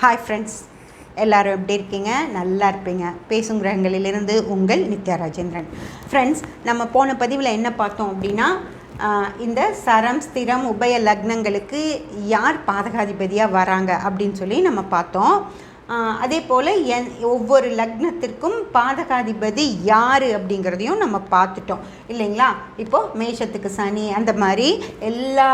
Hi friends எல்லோரும் எப்படி இருக்கீங்க? நல்லா இருப்பீங்க. பேசும் கிரகங்களிலிருந்து உங்கள் நித்யா ராஜேந்திரன். ஃப்ரெண்ட்ஸ் நம்ம போன பதிவில் என்ன பார்த்தோம் அப்படின்னா இந்த சரம் ஸ்திரம் உபய லக்னங்களுக்கு யார் பாதகாதிபதியாக வராங்க அப்படின்னு சொல்லி நம்ம பார்த்தோம். அதே போல் என் ஒவ்வொரு லக்னத்திற்கும் பாதகாதிபதி யார் அப்படிங்கிறதையும் நம்ம பார்த்துட்டோம். இல்லைங்களா? இப்போது மேஷத்துக்கு சனி அந்த மாதிரி எல்லா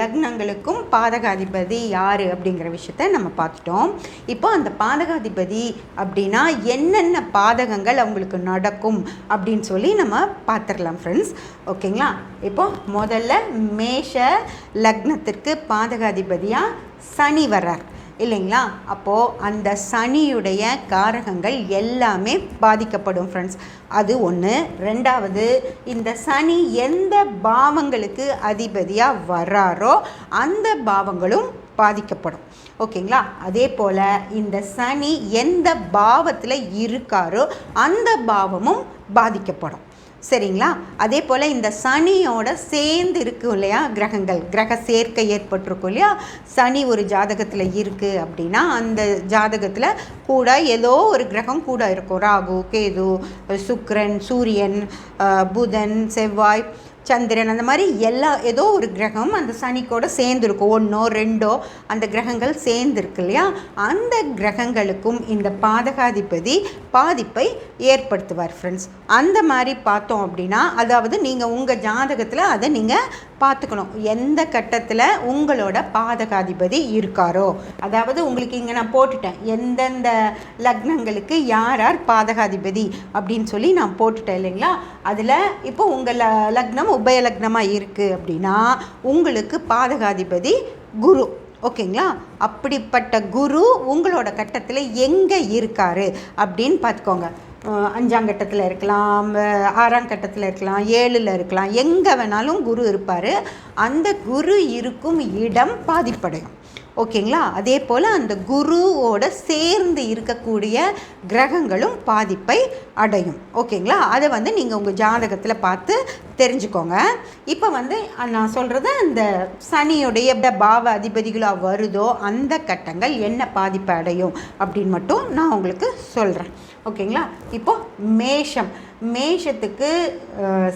லக்னங்களுக்கும் பாதகாதிபதி யார் அப்படிங்கிற விஷயத்த நம்ம பார்த்துட்டோம். இப்போ அந்த பாதகாதிபதி அப்படின்னா என்னென்ன பாதகங்கள் அவங்களுக்கு நடக்கும் அப்படின்னு சொல்லி நம்ம பார்த்துடலாம் ஃப்ரெண்ட்ஸ் ஓகேங்களா? இப்போ முதல்ல மேஷ லக்னத்திற்கு பாதகாதிபதியாக சனி வர்றார். இல்லைங்களா? அப்போது அந்த சனியுடைய காரகங்கள் எல்லாமே பாதிக்கப்படும் ஃப்ரெண்ட்ஸ் அது ஒன்று ரெண்டாவது இந்த சனி எந்த பாவங்களுக்கு அதிபதியாக வராரோ அந்த பாவங்களும் பாதிக்கப்படும். ஓகேங்களா? அதே போல் இந்த சனி எந்த பாவத்தில் இருக்காரோ அந்த பாவமும் பாதிக்கப்படும். சரிங்களா? அதே போல் இந்த சனியோட சேர்ந்து இருக்கும் இல்லையா கிரகங்கள். கிரக சேர்க்கை ஏற்பட்டிருக்கும் இல்லையா? சனி ஒரு ஜாதகத்தில் இருக்குது அப்படின்னா அந்த ஜாதகத்தில் கூட ஏதோ ஒரு கிரகம் கூட இருக்கும். ராகு கேது சுக்ரன் சூரியன் புதன் செவ்வாய் சந்திரன் அந்த மாதிரி எல்லா ஏதோ ஒரு கிரகம் அந்த சனிக்கோட சேர்ந்துருக்கும். ஒன்றோ ரெண்டோ அந்த கிரகங்கள் சேர்ந்துருக்கு இல்லையா? அந்த கிரகங்களுக்கும் இந்த பாதகாதிபதி பாதிப்பை ஏற்படுத்துவார் ஃப்ரெண்ட்ஸ் அந்த மாதிரி பார்த்தோம் அப்படின்னா அதாவது நீங்கள் உங்கள் ஜாதகத்தில் அதை நீங்கள் பார்த்துக்கணும். எந்த கட்டத்தில் உங்களோட பாதகாதிபதி இருக்காரோ. அதாவது உங்களுக்கு இங்கே நான் போட்டுட்டேன். எந்தெந்த லக்னங்களுக்கு யார் யார் பாதகாதிபதி அப்படின்னு சொல்லி நான் போட்டுட்டேன் இல்லைங்களா? அதில் இப்போ உங்கள் ல லக்னம் உபயலக்னமாக இருக்குது அப்படின்னா உங்களுக்கு பாதகாதிபதி குரு. ஓகேங்களா? அப்படிப்பட்ட குரு உங்களோட கட்டத்தில் எங்கே இருக்காரு அப்படின்னு பார்த்துக்கோங்க அஞ்சாம் கட்டத்தில் இருக்கலாம் ஆறாம் கட்டத்தில் இருக்கலாம் ஏழில் இருக்கலாம். எங்கே வேணாலும் குரு இருப்பார். அந்த குரு இருக்கும் இடம் பாதிப்படையும். ஓகேங்களா? அதே போல் அந்த குருவோட சேர்ந்து இருக்கக்கூடிய கிரகங்களும் பாதிப்பை அடையும். ஓகேங்களா? அதை வந்து நீங்கள் உங்கள் ஜாதகத்தில் பார்த்து தெரிஞ்சுக்கோங்க. இப்போ வந்து நான் சொல்கிறது அந்த சனியுடைய பாவ அதிபதிகளாக வருதோ அந்த கட்டங்கள் என்ன பாதிப்பை அடையும் அப்படின்னு மட்டும் நான் உங்களுக்கு சொல்கிறேன் ஓகேங்களா? இப்போது மேஷம். மேஷத்துக்கு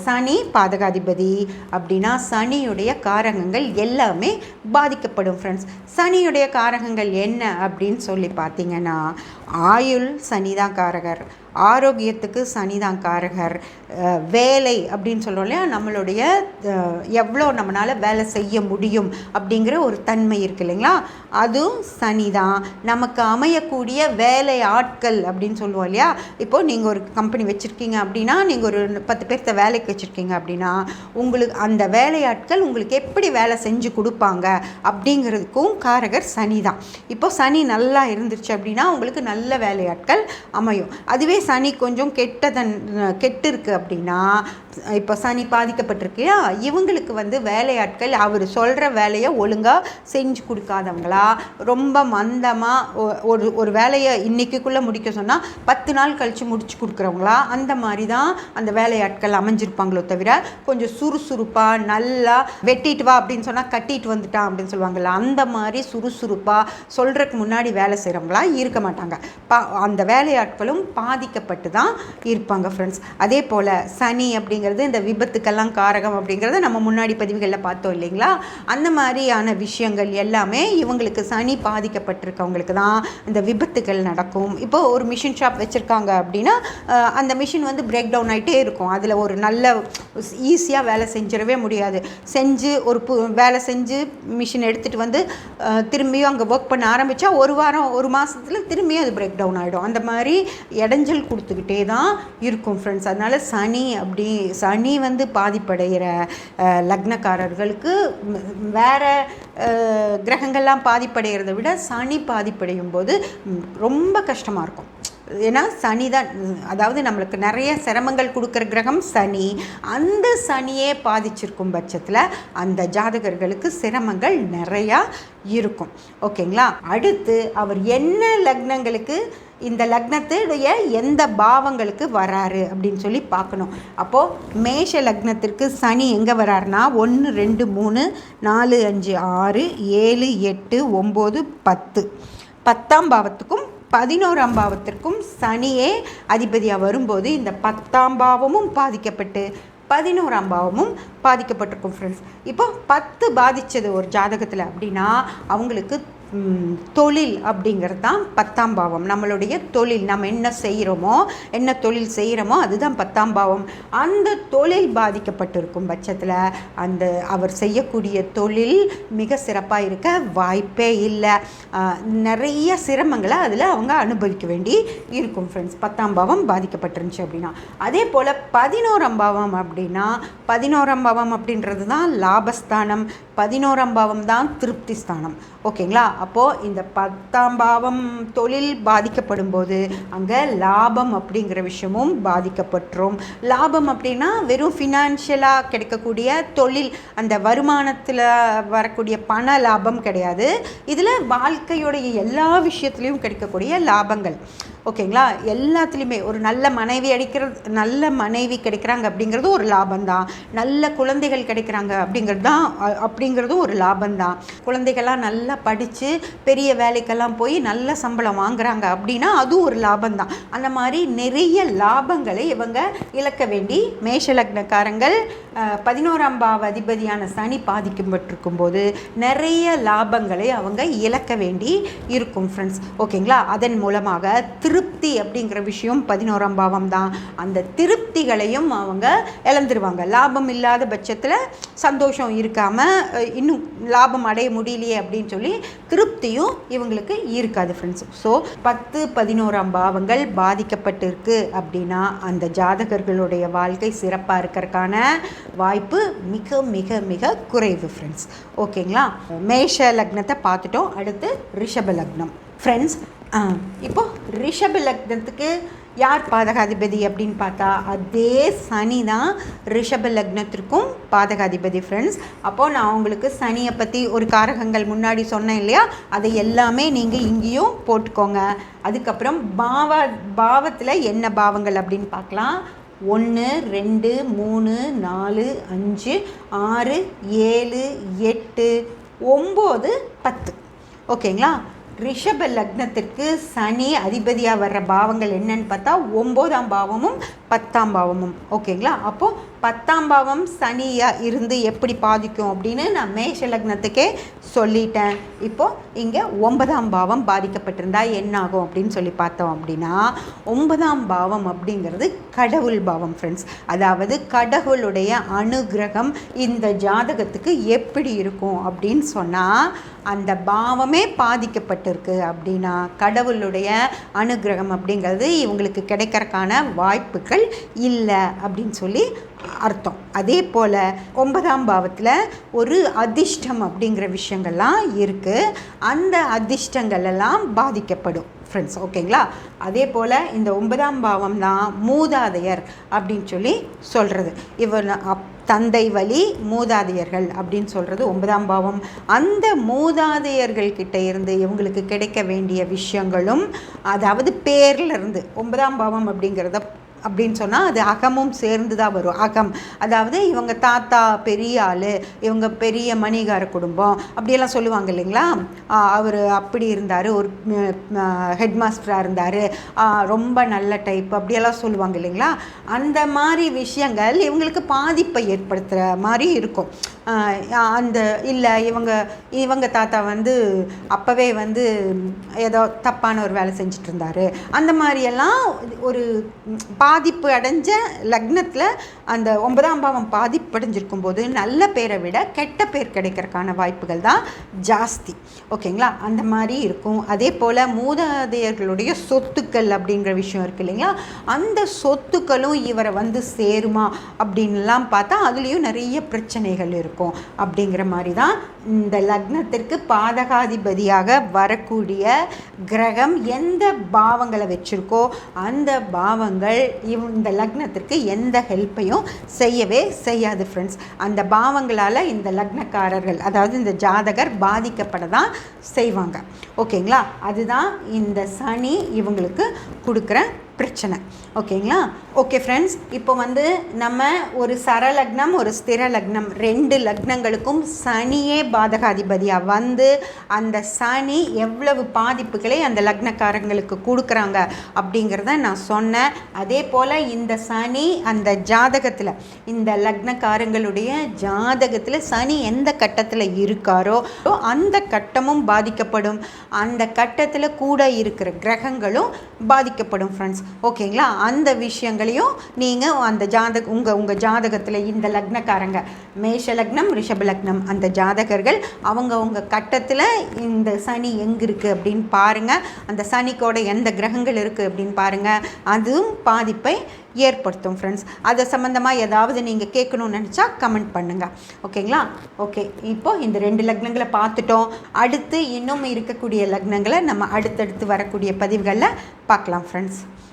சனி பாதகாதிபதி அப்படின்னா சனியுடைய காரகங்கள் எல்லாமே பாதிக்கப்படும் ஃப்ரெண்ட்ஸ் சனியுடைய காரகங்கள் என்ன அப்படின்னு சொல்லி பார்த்தீங்கன்னா ஆயுள் சனிதான் காரகர் ஆரோக்கியத்துக்கு சனிதான் காரகர். வேலை அப்படின்னு சொல்கிறோம் இல்லையா? நம்மளுடைய எவ்வளோ நம்மளால் வேலை செய்ய முடியும் அப்படிங்கிற ஒரு தன்மை இருக்கு இல்லைங்களா? அதுவும் சனி தான் நமக்கு அமையக்கூடிய வேலை ஆட்கள் அப்படின்னு சொல்லுவோம் இல்லையா? இப்போது நீங்கள் ஒரு கம்பெனி வச்சுருக்கீங்க அப்படின்னா நீங்கள் ஒரு பத்து பேர்த்த வேலைக்கு வச்சுருக்கீங்க அப்படின்னா உங்களுக்கு அந்த வேலையாட்கள் உங்களுக்கு எப்படி வேலை செஞ்சு கொடுப்பாங்க அப்படிங்கிறதுக்கும் காரகர் சனி தான் இப்போ சனி நல்லா இருந்துச்சு அப்படின்னா உங்களுக்கு நல்ல நல்ல வேலையாட்கள் அமையும். அதுவே சனி கொஞ்சம் கெட்டதன் கெட்டு இருக்குது அப்படின்னா இப்போ சனி பாதிக்கப்பட்டிருக்கு இவங்களுக்கு வந்து வேலையாட்கள் அவர் சொல்கிற வேலையை ஒழுங்காக செஞ்சு கொடுக்காதவங்களா? ரொம்ப மந்தமாக ஒரு ஒரு வேலையை இன்னைக்குள்ளே முடிக்க சொன்னால் பத்து நாள் கழித்து முடிச்சு கொடுக்குறவங்களா? அந்த மாதிரி தான் அந்த வேலையாட்கள் அமைஞ்சிருப்பாங்களோ தவிர கொஞ்சம் சுறுசுறுப்பாக நல்லா வெட்டிட்டு வா அப்படின்னு சொன்னால் கட்டிட்டு வந்துட்டான் அப்படின்னு சொல்லுவாங்கல்ல அந்த மாதிரி சுறுசுறுப்பாக சொல்கிறதுக்கு முன்னாடி வேலை செய்கிறவங்களா இருக்க மாட்டாங்க. பா அந்த வேலையாட்களும் பாதிக்கப்பட்டு தான் இருப்பாங்க ஃப்ரெண்ட்ஸ் அதே போல் சனி அப்படிங்கிறது இந்த விபத்துக்கெல்லாம் காரகம் அப்படிங்கிறத நம்ம முன்னாடி பதிவுகளில் பார்த்தோம் இல்லைங்களா? அந்த மாதிரியான விஷயங்கள் எல்லாமே இவங்களுக்கு சனி பாதிக்கப்பட்டிருக்கவங்களுக்கு தான் இந்த விபத்துகள் நடக்கும். இப்போ ஒரு மிஷின் ஷாப் வச்சுருக்காங்க அப்படின்னா அந்த மிஷின் வந்து பிரேக் டவுன் ஆகிட்டே இருக்கும். அதில் ஒரு நல்ல ஈஸியாக வேலை செஞ்சிடவே முடியாது. செஞ்சு ஒரு பு வேலை செஞ்சு மிஷின் எடுத்துகிட்டு வந்து திரும்பியும் அங்கே ஒர்க் பண்ண ஆரம்பித்தா ஒரு வாரம் ஒரு மாதத்தில் திரும்பியும் அது பிரேக் டவுன் ஆகிடும் அந்த மாதிரி இடைஞ்சல் கொடுத்துக்கிட்டே தான் இருக்கும் ஃப்ரெண்ட்ஸ் அதனால் சனி அப்படி சனி வந்து பாதிப்படைகிற லக்னக்காரர்களுக்கு வேறு வேற கிரகங்கள்லாம் பாதிப்படைகிறத விட சனி பாதிப்படையும் போது ரொம்ப கஷ்டமாக இருக்கும். ஏன்னா சனி தான் அதாவது நம்மளுக்கு நிறைய சிரமங்கள் கொடுக்குற கிரகம் சனி. அந்த சனியே பாதிச்சிருக்கும் பட்சத்தில் அந்த ஜாதகர்களுக்கு சிரமங்கள் நிறையா இருக்கும். ஓகேங்களா? அடுத்து அவர் என்ன லக்னங்களுக்கு இந்த லக்னத்துடைய எந்த பாவங்களுக்கு வராரு அப்படின்னு சொல்லி பார்க்கணும். அப்போது மேஷ லக்னத்திற்கு சனி எங்கே வராருன்னா ஒன்று ரெண்டு மூணு நாலு அஞ்சு ஆறு ஏழு எட்டு ஒம்பது பத்து. பத்தாம் பாவத்துக்கும் பதினோராம் பாவத்திற்கும் சனியே அதிபதியாக வரும்போது இந்த பத்தாம் பாவமும் பாதிக்கப்பட்டு பதினோராம் பாவமும் பாதிக்கப்பட்டிருக்கும் ஃப்ரெண்ட்ஸ் இப்போ பத்து பாதித்தது ஒரு ஜாதகத்தில் அப்படின்னா அவங்களுக்கு தொழில் அப்படிங்கிறது தான் பத்தாம் பாவம். நம்மளுடைய தொழில் நம்ம என்ன செய்கிறோமோ என்ன தொழில் செய்கிறோமோ அதுதான் பத்தாம் பாவம். அந்த தொழில் பாதிக்கப்பட்டிருக்கும் பட்சத்தில் அந்த அவர் செய்யக்கூடிய தொழில் மிக சிறப்பாக இருக்க வாய்ப்பே இல்லை. நிறைய சிரமங்களை அதில் அவங்க அனுபவிக்க வேண்டி இருக்கும் ஃப்ரெண்ட்ஸ் பத்தாம் பாவம் பாதிக்கப்பட்டிருந்துச்சு அப்படின்னா. அதே போல் பதினோராம் பாவம் அப்படின்னா பதினோராம் பாவம் அப்படின்றது தான் லாபஸ்தானம். பதினோராம் பாவம் தான் திருப்தி ஸ்தானம் ஓகேங்களா? அப்போது இந்த பத்தாம் பாவம் தொழில் பாதிக்கப்படும் போது அங்கே லாபம் அப்படிங்கிற விஷயமும் பாதிக்கப்பட்டுரும். லாபம் அப்படின்னா வெறும் ஃபினான்ஷியலாக கிடைக்கக்கூடிய தொழில் அந்த வருமானத்தில் வரக்கூடிய பண லாபம் கிடையாது. இதில் வாழ்க்கையுடைய எல்லா விஷயத்துலேயும் கிடைக்கக்கூடிய லாபங்கள். ஓகேங்களா? எல்லாத்துலேயுமே ஒரு நல்ல மனைவி அடிக்கிறது நல்ல மனைவி கிடைக்கிறாங்க அப்படிங்கிறது ஒரு லாபம்தான். நல்ல குழந்தைகள் கிடைக்கிறாங்க அப்படிங்கிறது தான் அ- அப்படிங்கிறதும் ஒரு லாபம்தான். குழந்தைகள்லாம் நல்லா படித்து பெரிய வேலைக்கெல்லாம் போய் நல்ல சம்பளம் வாங்குறாங்க அப்படின்னா அதுவும் ஒரு லாபம்தான். அந்த மாதிரி நிறைய லாபங்களை இவங்க இழக்க வேண்டி மேஷ லக்னக்காரங்கள் பதினோராம் பாவ அதிபதியான சனி பாதிக்கப்பட்டிருக்கும் போது நிறைய லாபங்களை அவங்க இழக்க வேண்டி இருக்கும் ஃப்ரெண்ட்ஸ் ஓகேங்களா? அதன் மூலமாக திருப்தி அப்படிங்கிற விஷயம் பதினோராம் பாவம் தான் அந்த திருப்திகளையும் அவங்க இழந்துருவாங்க. லாபம் இல்லாத பட்சத்தில் சந்தோஷம் இருக்காமல் இன்னும் லாபம் அடைய முடியலையே அப்படின்னு சொல்லி திருப்தியும் இவங்களுக்கு இருக்காது ஃப்ரெண்ட்ஸ் ஸோ பத்து பதினோராம் பாவங்கள் பாதிக்கப்பட்டிருக்கு அப்படின்னா அந்த ஜாதகர்களுடைய வாழ்க்கை சிறப்பாக இருக்கிறதுக்கான வாய்ப்பு மிக மிக மிக குறைவு ஃப்ரெண்ட்ஸ் ஓகேங்களா மேஷ லக்னத்தை பார்த்துட்டோம். அடுத்து ரிஷப லக்னம். ஃப்ரெண்ட்ஸ் இப்போது ரிஷப லக்னத்துக்கு யார் பாதகாதிபதி அப்படின்னு பார்த்தா அதே சனி தான் ரிஷப லக்னத்திற்கும் பாதகாதிபதி ஃப்ரெண்ட்ஸ் அப்போது நான் உங்களுக்கு சனியை பற்றி ஒரு காரகங்கள் முன்னாடி சொன்னேன் இல்லையா? அதை எல்லாமே நீங்கள் இங்கேயும் போட்டுக்கோங்க. அதுக்கப்புறம் பாவ பாவத்தில் என்ன பாவங்கள் அப்படின்னு பார்க்கலாம். ஒன்று ரெண்டு மூணு நாலு அஞ்சு ஆறு ஏழு எட்டு ஒம்பது பத்து. ஓகேங்களா? ரிஷப லக்னத்திற்கு சனி அதிபதியாக வர்ற பாவங்கள் என்னன்னு பார்த்தா ஒம்போதாம் பாவமும் பத்தாம் பாவமும். ஓகேங்களா? அப்போது பத்தாம் பாவம் சனியாக இருந்து எப்படி பாதிக்கும் அப்படின்னு நான் மேஷ லக்னத்துக்கே சொல்லிட்டேன். இப்போது இங்கே ஒன்பதாம் பாவம் பாதிக்கப்பட்டிருந்தா என்ன ஆகும் அப்படின்னு சொல்லி பார்த்தோம் அப்படின்னா ஒன்பதாம் பாவம் அப்படிங்கிறது கடவுள் பாவம் ஃப்ரெண்ட்ஸ் அதாவது கடவுளுடைய அனுகிரகம் இந்த ஜாதகத்துக்கு எப்படி இருக்கும் அப்படின்னு சொன்னால் அந்த பாவமே பாதிக்கப்பட்டிருக்கு அப்படின்னா கடவுளுடைய அனுகிரகம் அப்படிங்கிறது இவங்களுக்கு கிடைக்கிறக்கான வாய்ப்புகள் இல்லை அப்படின்னு சொல்லி அர்த்தம். அதே போல் ஒன்பதாம் பாவத்தில் ஒரு அதிர்ஷ்டம் அப்படிங்கிற விஷயங்கள்லாம் இருக்குது அந்த அதிர்ஷ்டங்கள் எல்லாம் பாதிக்கப்படும். ஃப்ரெண்ட்ஸ் ஓகேங்களா? அதே போல் இந்த ஒன்பதாம் பாவம் தான் மூதாதையர் அப்படின்னு சொல்லி சொல்கிறது இவர் அப் தந்தை வழி மூதாதையர்கள் அப்படின்னு சொல்கிறது ஒன்பதாம் பாவம். அந்த மூதாதையர்கள் கிட்ட இருந்து இவங்களுக்கு கிடைக்க வேண்டிய விஷயங்களும் அதாவது பேரில் இருந்து ஒன்பதாம் பாவம் அப்படிங்கிறத அப்படின்னு சொன்னால் அது அகமும் சேர்ந்து தான் வரும். அகம் அதாவது இவங்க தாத்தா பெரிய ஆள் இவங்க பெரிய மணிகார குடும்பம் அப்படியெல்லாம் சொல்லுவாங்க இல்லைங்களா? அவர் அப்படி இருந்தார் ஒரு ஹெட் மாஸ்டராக இருந்தார் ரொம்ப நல்ல டைப் அப்படியெல்லாம் சொல்லுவாங்க இல்லைங்களா? அந்த மாதிரி விஷயங்கள் இவங்களுக்கு பாதிப்பை ஏற்படுத்துகிற மாதிரி இருக்கும். அந்த இல்லை இவங்க இவங்க தாத்தா வந்து அப்போவே வந்து ஏதோ தப்பான ஒரு வேலை செஞ்சுட்டு இருந்தாரு அந்த மாதிரியெல்லாம் ஒரு பாதிப்பு அடைஞ்ச லக்னத்தில் அந்த ஒன்பதாம் பாவம் பாதிப்படைஞ்சிருக்கும் போது நல்ல பேரை விட கெட்ட பேர் கிடைக்கிறதுக்கான வாய்ப்புகள் தான் ஜாஸ்தி. ஓகேங்களா? அந்த மாதிரி இருக்கும். அதே போல் மூதாதையர்களுடைய சொத்துக்கள் அப்படிங்கிற விஷயம் இருக்கு இல்லைங்களா? அந்த சொத்துக்களும் இவரை வந்து சேருமா அப்படின்லாம் பார்த்தா அதுலேயும் நிறைய பிரச்சனைகள் இருக்கும். அப்படிங்கிற மாதிரி தான் இந்த லக்னத்திற்கு பாதகாதிபதியாக வரக்கூடிய கிரகம் எந்த பாவங்களை வச்சுருக்கோ அந்த பாவங்கள் இவ் இந்த லக்னத்திற்கு எந்த ஹெல்ப்பையும் செய்யவே செய்யாது ஃப்ரெண்ட்ஸ் அந்த பாவங்களால் இந்த லக்னக்காரர்கள் அதாவது இந்த ஜாதகர் பாதிக்கப்பட தான் செய்வாங்க ஓகேங்களா அதுதான் இந்த சனி இவங்களுக்கு கொடுக்குற பிரச்சனை. ஓகேங்களா? ஓகே ஃப்ரெண்ட்ஸ் இப்போ வந்து நம்ம ஒரு சரலக்னம் ஒரு ஸ்திர லக்னம். ரெண்டு லக்னங்களுக்கும் சனியே பாதகாதிபதியாக வந்து அந்த சனி எவ்வளவு பாதிப்புகளை அந்த லக்னக்காரங்களுக்கு கொடுக்குறாங்க அப்படிங்கிறத நான் சொன்னேன். அதே போல் இந்த சனி அந்த ஜாதகத்தில் இந்த லக்னக்காரங்களுடைய ஜாதகத்தில் சனி எந்த கட்டத்தில் இருக்காரோ அந்த கட்டமும் பாதிக்கப்படும். அந்த கட்டத்தில் கூட இருக்கிற கிரகங்களும் பாதிக்கப்படும் ஃப்ரெண்ட்ஸ் ஓகேங்களா? அந்த விஷயங்களையும் நீங்கள் அந்த ஜாதக உங்கள் உங்கள் ஜாதகத்தில் இந்த லக்னக்காரங்க மேஷ லக்னம் ரிஷப லக்னம் அந்த ஜாதகர்கள் அவங்க கட்டத்தில் இந்த சனி எங்கே இருக்குது அப்படின்னு பாருங்கள் அந்த சனிக்கோட எந்த கிரகங்கள் இருக்குது அப்படின்னு பாருங்கள் அதுவும் பாதிப்பை ஏற்படுத்தும் ஃப்ரெண்ட்ஸ் அது சம்மந்தமாக ஏதாவது நீங்கள் கேட்கணும்னு நினச்சா கமெண்ட் பண்ணுங்கள் ஓகேங்களா? ஓகே இப்போ இந்த ரெண்டு லக்னங்களை பார்த்துட்டோம். அடுத்து இன்னும் இருக்கக்கூடிய லக்னங்களை நம்ம அடுத்தடுத்து வரக்கூடிய பதிவுகளில் பார்க்கலாம் ஃப்ரெண்ட்ஸ்